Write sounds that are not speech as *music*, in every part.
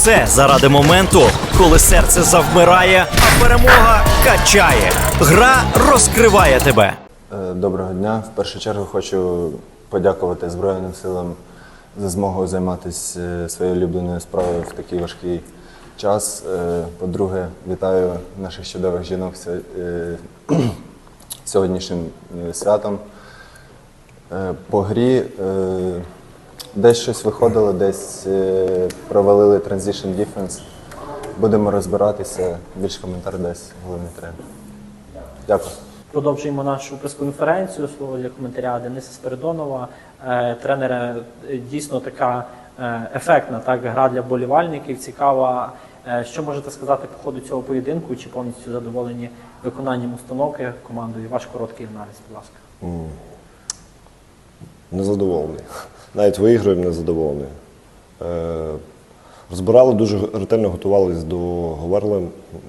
все заради моменту, коли серце завмирає, а перемога качає. Гра розкриває тебе. Е, Доброго дня. В першу чергу хочу подякувати Збройним силам за змогу займатися е, своєю улюбленою справою в такий важкий час. Е, По-друге, вітаю наших чудових жінок *clears throat* сьогоднішнім святом. По грі десь щось виходило, десь е, провалили transition defense. Будемо розбиратися. Більш коментар десь головний тренер. Дякую. Продовжуємо нашу прес-конференцію. Слово для коментаря Дениса Спиридонова. Е, Тренера е, дійсно така ефектна так гра для болівальників. Цікава. Що можете сказати по ходу цього поєдинку? Чи повністю задоволені виконанням установки командою? Ваш короткий аналіз, будь ласка. Незадоволений. Навіть виграємо незадоволений. Е, розбирали дуже ретельно готувалися до Говерли.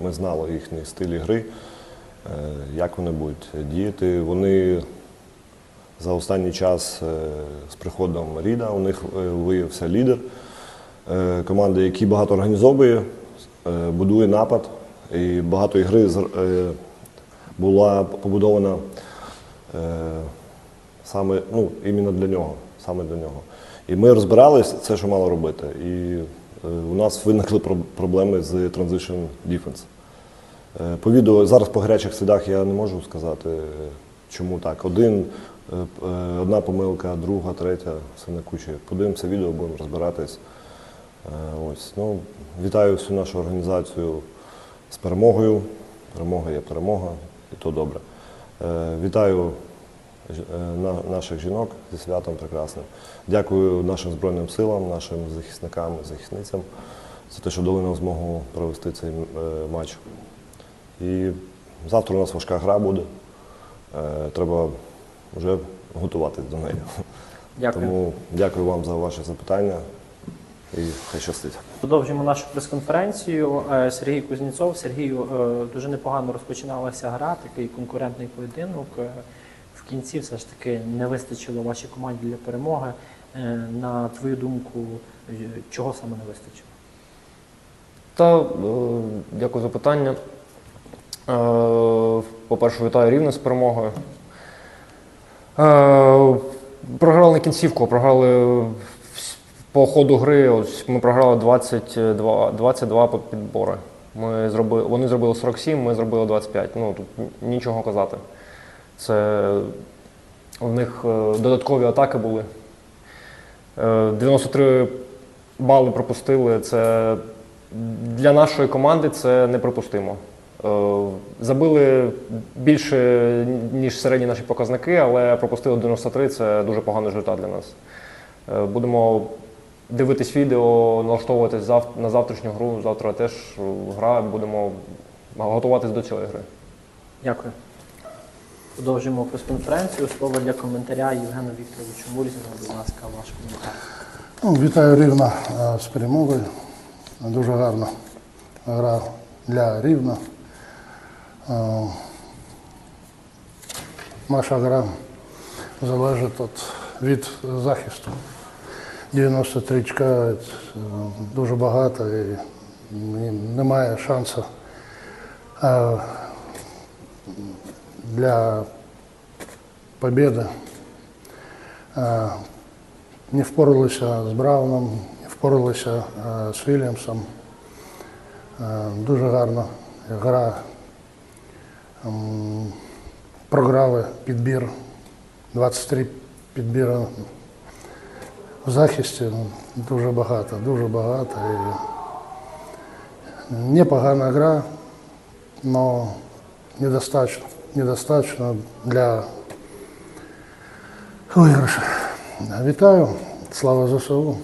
Ми знали їхній стиль гри, е, як вони будуть діяти. Вони за останній час е, з приходом Ріда у них виявився лідер команди, який багато організовує, будує напад. І багато ігри була побудована саме ну, іменно для нього. Саме для нього. І ми розбиралися, це що мало робити. І е, у нас виникли про- проблеми з transition defense. Е, По відео зараз по гарячих слідах я не можу сказати, е, чому так. Один, е, е, одна помилка, друга, третя, все на кучі. Подивимося відео, будемо розбиратись. Е, Ось. Ну, вітаю всю нашу організацію з перемогою. Перемога є перемога, і то добре. Е, Вітаю наших жінок зі святом прекрасним. Дякую нашим Збройним силам, нашим захисникам і захисницям за те, що дали нам змогу провести цей е, матч. І завтра у нас важка гра буде. Е, Треба вже готуватись до неї. Дякую. Тому дякую вам за ваші запитання і хай щастить. Продовжуємо нашу прес-конференцію. Е, Сергій Кузнєцов. Сергію е, дуже непогано розпочиналася гра, такий конкурентний поєдинок. В кінці все ж таки не вистачило вашій команді для перемоги. Е, На твою думку, е, чого саме не вистачило? Та е, дякую за питання. По-перше, вітаю рівне з перемогою. Програли на кінцівку, програли по ходу гри. Ми програли 22, 22 підбори. Ми зробили, вони зробили 47, ми зробили 25. Ну тут нічого казати. Це у них е, додаткові атаки були. Е, 93 бали пропустили. Це для нашої команди це неприпустимо. Е, Забили більше, ніж середні наші показники, але пропустили 93 це дуже поганий результат для нас. Е, Будемо дивитись відео, налаштовуватись на завтрашню гру. Завтра теж е, гра, будемо готуватись до цієї гри. Дякую. Продовжуємо прес-конференцію. Слово для коментаря Євгену Вікторовичу Мурзіну. Будь ласка, ваш коментар. Ну, вітаю Рівна е, з перемогою. Дуже гарна гра для Рівна. Е, Наша гра залежить від захисту. 93 чекають е, дуже багато і немає шансу для победи. Е, не впоралися з Брауном, не впоралися з Вільямсом. Дуже гарна гра. Програли підбір, 23 підбіри в захисті. ну, Дуже багато, дуже багато. І непогана гра, але недостатньо, недостатньо для виграшу. Вітаю, слава ЗСУ.